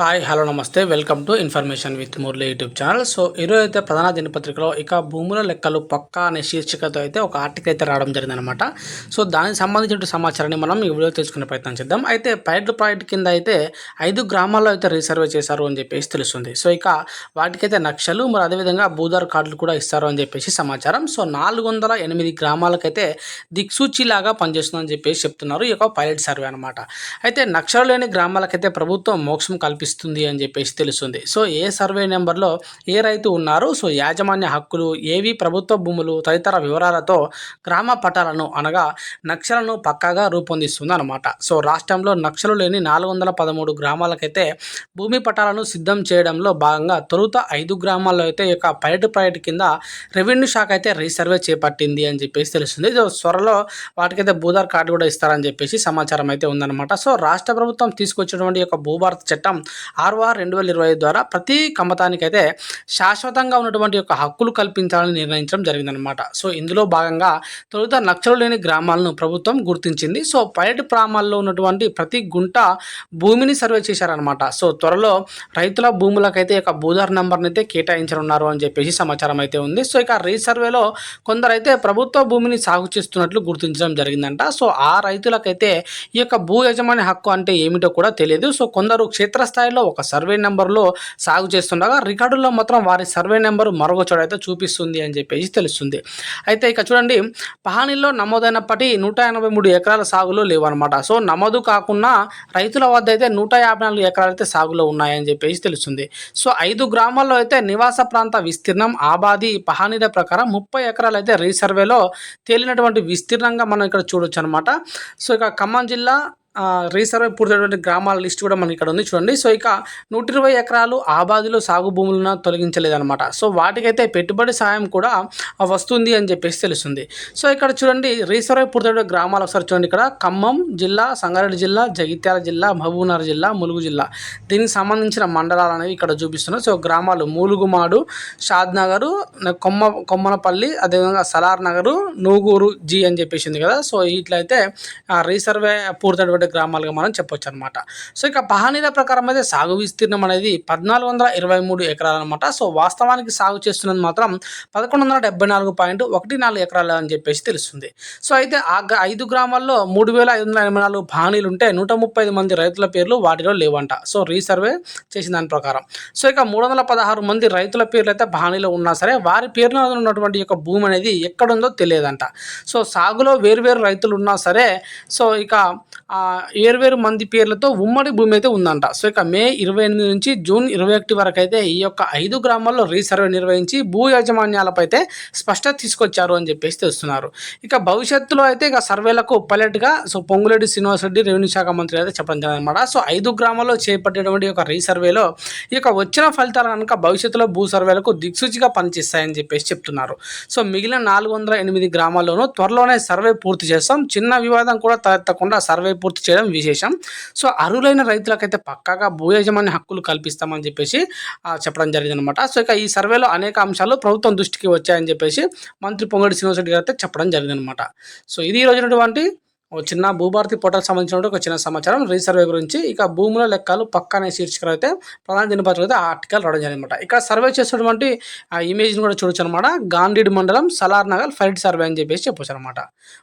Hi hello namaste. Welcome to information with Murali YouTube channel. So ఈరోజు అయితే ప్రధాన దినపత్రికలో ఇక భూముల లెక్కలు పక్కా అనే శీర్షికతో అయితే ఒక ఆర్టికల్ అయితే రావడం జరిగిందనమాట సో దానికి సంబంధించిన సమాచారాన్ని మనం ఈ వీడియో తెలుసుకునే ప్రయత్నం చేద్దాం. అయితే పైలట్ ప్రాజెక్ట్ కింద అయితే ఐదు గ్రామాల్లో అయితే రీసర్వే చేశారు అని చెప్పేసి తెలుస్తుంది. సో ఇక వాటికైతే నక్షలు మరి అదేవిధంగా భూదార్ కార్డులు కూడా ఇస్తారు అని చెప్పేసి సమాచారం. సో నాలుగు వందల ఎనిమిది గ్రామాలకైతే దిక్సూచిలాగా పనిచేస్తుందని చెప్పేసి చెప్తున్నారు ఈ యొక్క పైలట్ సర్వే అనమాట అయితే నక్షలు లేని గ్రామాలకైతే ప్రభుత్వం మోక్షం కల్పిస్తుంది అని చెప్పేసి తెలుస్తుంది. సో ఏ సర్వే నెంబర్లో ఏ రైతు ఉన్నారు సో యాజమాన్య హక్కులు ఏవి ప్రభుత్వ భూములు తదితర వివరాలతో గ్రామ పటాలను అనగా నక్షలను పక్కాగా రూపొందిస్తుంది అనమాట సో రాష్ట్రంలో నక్షలు లేని నాలుగు వందల పదమూడు గ్రామాలకైతే భూమి పటాలను సిద్ధం చేయడంలో భాగంగా తొలుత ఐదు గ్రామాల్లో అయితే యొక్క పైలట్ ప్రాజెక్ట్ కింద రెవెన్యూ శాఖ అయితే రీసర్వే చేపట్టింది అని చెప్పేసి తెలుస్తుంది. సో త్వరలో వాటికైతే భూదార్ కార్డు కూడా ఇస్తారని చెప్పేసి సమాచారం అయితే ఉందన్నమాట. సో రాష్ట్ర ప్రభుత్వం తీసుకొచ్చినటువంటి యొక్క భూభారత చట్టం ఆర్వార్ రెండు వేల ఇరవై ఐదు ద్వారా ప్రతి కమతానికైతే శాశ్వతంగా ఉన్నటువంటి యొక్క హక్కులు కల్పించాలని నిర్ణయించడం జరిగిందనమాట సో ఇందులో భాగంగా తొలుత నక్షలు లేని గ్రామాలను ప్రభుత్వం గుర్తించింది. సో పైలట్ ప్రామాల్లో ఉన్నటువంటి ప్రతి గుంట భూమిని సర్వే చేశారనమాట సో త్వరలో రైతుల భూములకైతే ఇక భూధార్ నెంబర్ని అయితే కేటాయించనున్నారు అని చెప్పేసి సమాచారం అయితే ఉంది. సో ఇక రీసర్వేలో కొందరైతే ప్రభుత్వ భూమిని సాగు చేస్తున్నట్లు గుర్తించడం జరిగిందంట. సో ఆ రైతులకైతే ఈ యొక్క భూ యజమాని హక్కు అంటే ఏమిటో కూడా తెలియదు. సో కొందరు స్థాయిలో ఒక సర్వే నెంబర్లో సాగు చేస్తుండగా రికార్డుల్లో మాత్రం వారి సర్వే నెంబరు మరొక చోట అయితే చూపిస్తుంది అని చెప్పేసి తెలుస్తుంది. అయితే ఇక చూడండి పహానీలో నమోదైనప్పటి నూట ఎనభై మూడు ఎకరాల సాగులో లేవన్నమాట. సో నమోదు కాకుండా రైతుల వద్ద అయితే నూట యాభై నాలుగు ఎకరాలు అయితే సాగులో ఉన్నాయని చెప్పేసి తెలుస్తుంది. సో ఐదు గ్రామాల్లో అయితే నివాస ప్రాంత విస్తీర్ణం ఆబాది పహానీల ప్రకారం ముప్పై ఎకరాలు అయితే రీసర్వేలో తేలినటువంటి విస్తీర్ణంగా మనం ఇక్కడ చూడొచ్చు అనమాట సో ఇక ఖమ్మం జిల్లా రీసర్వే పూర్తయినటువంటి గ్రామాల లిస్ట్ కూడా మనకి ఇక్కడ ఉంది చూడండి. సో ఇక నూట ఇరవై ఎకరాలు ఆబాదిలో సాగు భూములను తొలగించలేదన్నమాట. సో వాటికైతే పెట్టుబడి సాయం కూడా వస్తుంది అని చెప్పేసి తెలుస్తుంది. సో ఇక్కడ చూడండి రీసర్వే పూర్తయిన గ్రామాలు ఒకసారి చూడండి ఇక్కడ. ఖమ్మం జిల్లా సంగారెడ్డి జిల్లా జగిత్యాల జిల్లా మహబూబ్నగర్ జిల్లా ములుగు జిల్లా. దీనికి సంబంధించిన మండలాలు అనేవి ఇక్కడ చూపిస్తున్నాయి. సో గ్రామాలు మూలుగుమాడు షాద్ నగరు కొమ్మ కొమ్మనపల్లి అదేవిధంగా సలార్ నగరు నూగూరు జీ అని చెప్పేసి ఉంది కదా. సో ఇట్లయితే రీసర్వే పూర్తయినటువంటి గ్రామాలుగా మనం చెప్పొచ్చు అనమాట సో ఇక పహానీల ప్రకారం అయితే సాగు విస్తీర్ణం అనేది పద్నాలుగు వందల ఇరవై మూడు ఎకరాలు అనమాట సో వాస్తవానికి సాగు చేస్తున్నది మాత్రం పదకొండు వందల డెబ్బై నాలుగు పాయింట్ ఒకటి నాలుగు ఎకరాలు అని చెప్పేసి తెలుస్తుంది. సో అయితే ఆ గ- ఐదు గ్రామాల్లో మూడు వేల ఐదు వందల ఎనభై నాలుగు పహానీలు ఉంటే నూట ముప్పై ఐదు మంది రైతుల పేర్లు వాటిలో లేవంట. సో రీసర్వే చేసిన దాని ప్రకారం. సో ఇక మూడు వందల పదహారు మంది రైతుల పేర్లు అయితే పహానీలో ఉన్నా సరే వారి పేరున ఉన్నటువంటి యొక్క భూమి అనేది ఎక్కడుందో తెలియదంట. సో సాగులో వేరువేరు రైతులు ఉన్నా సరే సో ఇక వేరు మంది పేర్లతో ఉమ్మడి భూమి అయితే ఉందంట. సో ఇక మే ఇరవై ఎనిమిది నుంచి జూన్ ఇరవై ఒకటి వరకు అయితే ఈ యొక్క ఐదు గ్రామాల్లో రీసర్వే నిర్వహించి భూ యాజమాన్యాలపై అయితే స్పష్టత తీసుకొచ్చారు అని చెప్పేసి తెలుస్తున్నారు. ఇక భవిష్యత్తులో అయితే ఇక సర్వేలకు పైలట్గా సో పొంగులేటి శ్రీనివాస్ రెడ్డి రెవెన్యూ శాఖ మంత్రి అయితే చెప్పడం జరిగిందన్నమాట. సో ఐదు గ్రామాల్లో చేపట్టేటువంటి ఒక రీసర్వేలో ఈ యొక్క వచ్చిన ఫలితాలు కనుక భవిష్యత్తులో భూ సర్వేలకు దిక్సూచిగా పనిచేస్తాయని చెప్పేసి చెప్తున్నారు. సో మిగిలిన నాలుగు వందల ఎనిమిది గ్రామాల్లోనూ త్వరలోనే సర్వే పూర్తి చేస్తాం. చిన్న వివాదం కూడా తలెత్తకుండా సర్వే పూర్తి చేయడం విశేషం. సో అర్హులైన రైతులకైతే పక్కాగా భూ యజమాని హక్కులు కల్పిస్తామని చెప్పేసి చెప్పడం జరిగిందనమాట సో ఇక ఈ సర్వేలో అనేక అంశాలు ప్రభుత్వం దృష్టికి వచ్చాయని చెప్పేసి మంత్రి పొంగడి శ్రీనివాసరెడ్డి గారు అయితే చెప్పడం జరిగిందనమాట సో ఇది ఈ రోజునటువంటి ఒక చిన్న భూభారతి పోర్టల్ సంబంధించినటువంటి ఒక చిన్న సమాచారం. రీసర్వే గురించి ఇక భూముల లెక్కలు పక్క అనే శీర్షికలు అయితే ప్రధాన దినపత్రిక అయితే ఆర్టికల్ రావడం జరిగిందనమాట ఇక్కడ సర్వే చేసినటువంటి ఆ ఇమేజ్ని కూడా చూడొచ్చు అనమాట గాంధీడి మండలం సలార్ నగర్ ఫైట్ సర్వే అని చెప్పేసి చెప్పొచ్చు అనమాట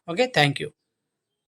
ఓకే థ్యాంక్ యూ.